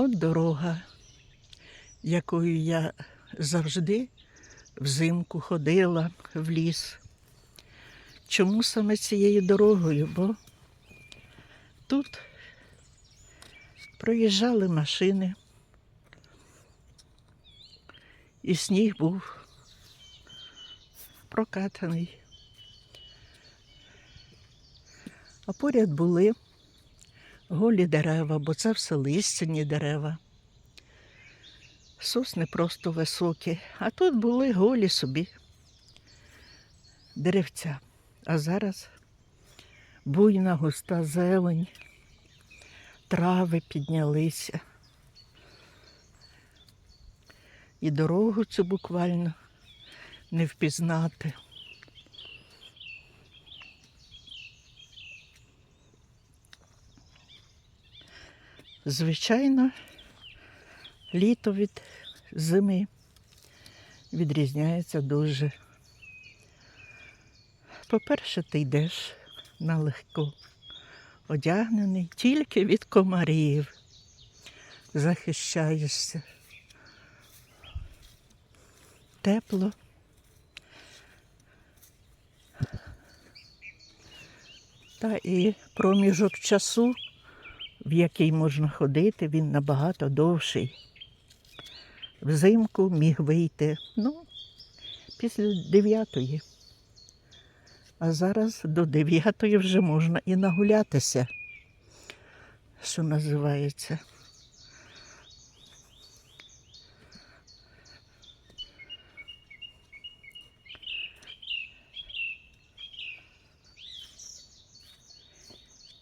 От дорога, якою я завжди взимку ходила в ліс. Чому саме цією дорогою? Бо тут проїжджали машини, і сніг був прокатаний. А поряд були голі дерева, бо це все листяні дерева. Сосни просто високі, а тут були голі собі деревця. А зараз буйна густа зелень, трави піднялися. І дорогу цю буквально не впізнати. Звичайно, літо від зими відрізняється дуже. По-перше, ти йдеш налегко одягнений тільки від комарів, захищаєшся. Тепло. Та і проміжок часу, в який можна ходити, він набагато довший. Взимку міг вийти, ну, після дев'ятої. А зараз до дев'ятої вже можна і нагулятися, що називається.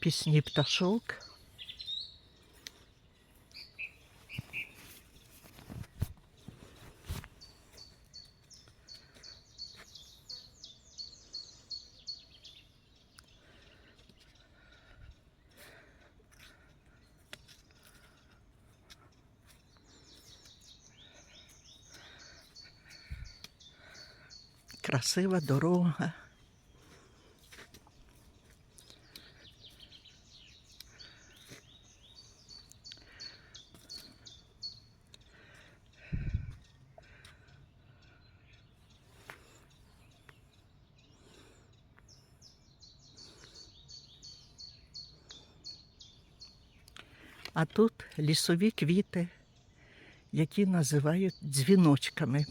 Пісні пташок. Красива дорога. А тут лісові квіти, які називають дзвіночками.